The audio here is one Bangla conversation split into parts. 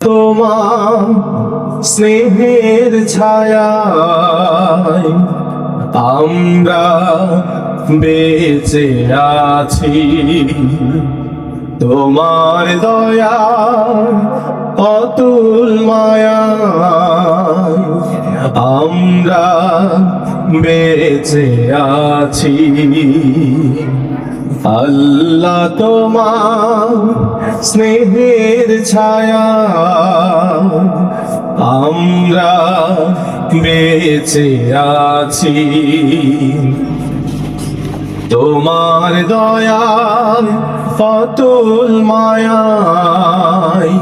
তোমার স্নেহের ছায়ায় আমরা বেঁচে আছি। তোমার দয়া অতুল মায়া আমরা বেঁচে আছি। আল্লাহ তোমার স্নেহের ছায়া আমরা বেঁচে আছি। তোমার দয়াল ফতুল মায়াই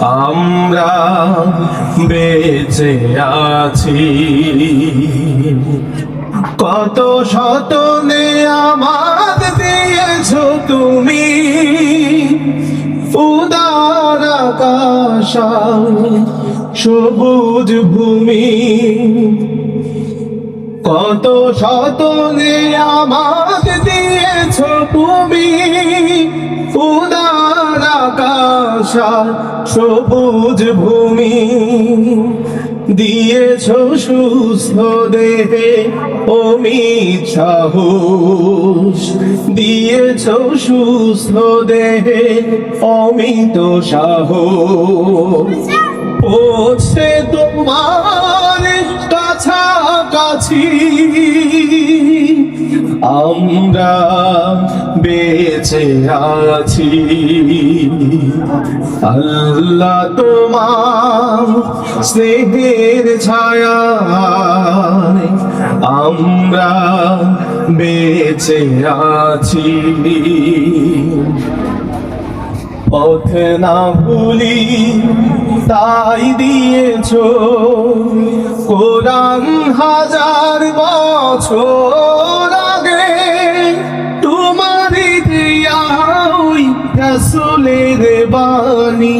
আমরা বেঁচে আছি। কত শত আমাদ দিয়েছ তুমি? উদার আকাশ সবুজ ভূমি। কত শত আমাদ দিয়েছ তুমি? উদার আকাশ সবুজ ভূমি। দিয়েছ সুস্থ দেহে অমিত সাহস। দিয়েছ সুস্থ দেহে অমিত সাহস। পৌঁছে তোমার কাছাকাছি। আমরা বেঁচে আছি। আল্লাহ তোমার স্নেহের ছায়া আমরা বেঁচে আছি। পথ না ভুলি তাই দিয়েছ। কোরআন হাজার বছর রসুলের বাণী,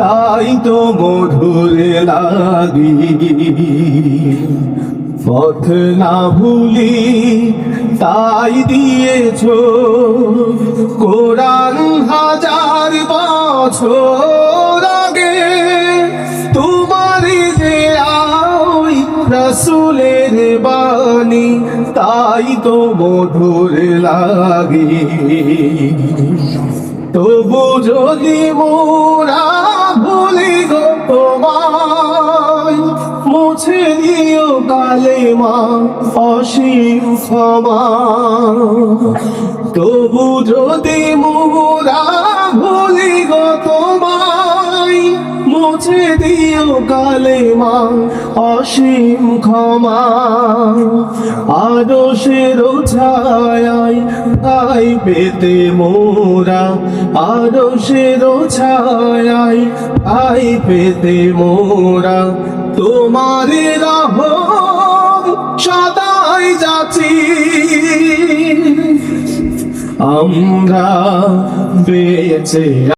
তাই তো মধুর লাগি। পথ না ভুলি তাই দিয়েছ, কোরআন হাজার বছর আগে। তোমার যে আই রসুলের বাণী, তাই তো মধুর লাগে। তবু যদি মোরা ভুলি গো তোমায়, মুছে দিও কালে মা অসীম ক্ষমা তবু যদি মোরা ভুলি গো তোমায়, মুছে দিও কালে মা অসীম ক্ষমা। আদর্শের ছায় তাই পেতে মোরা আরও সেরো ছায় পাই পেতে মোরা। তোমার রাহ সদাই যাচ্ছি। আমরা বেঁচে